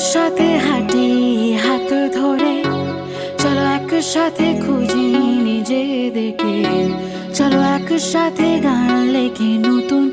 সাথে হাঁটি হাত ধরে। চলো একসাথে খুঁজি নিজে দেখে চলো একসাথে গান লেখে নতুন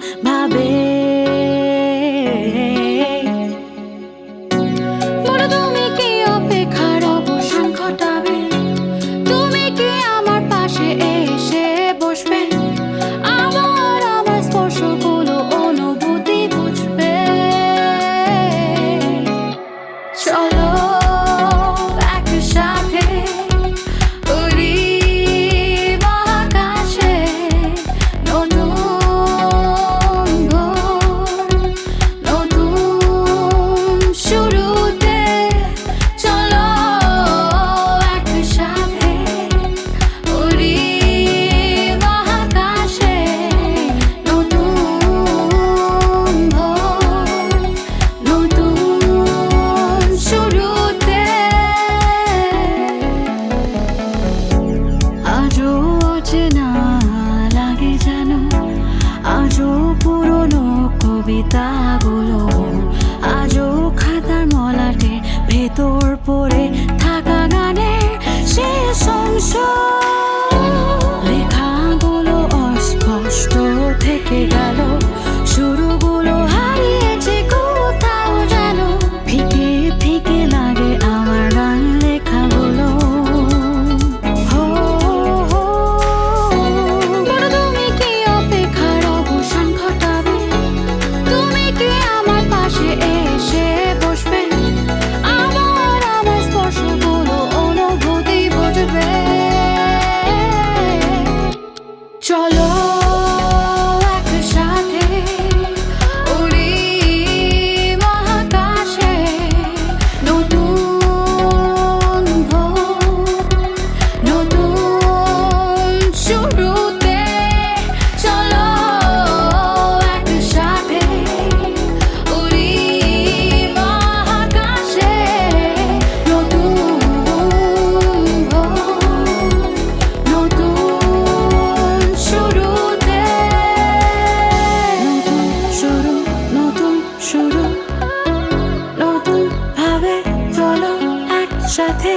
সাথে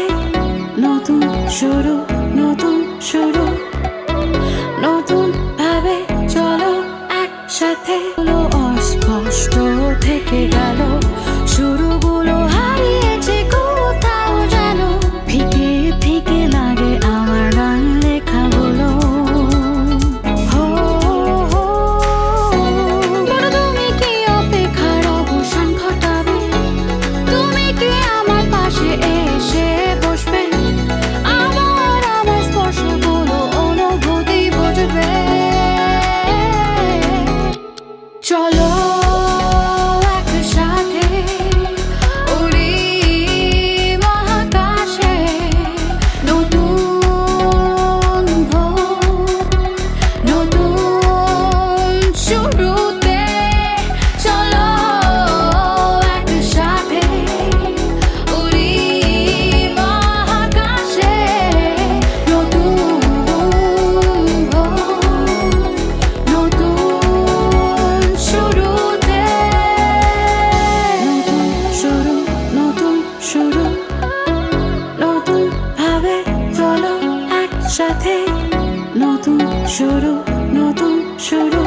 নতুন শুরু নতুন শুরু। নতুন ভাবে চলো একসাথে। অস্পষ্ট থেকে গেল শুরুগুলো হারিয়ে নতুন শুরু নতুন শুরু।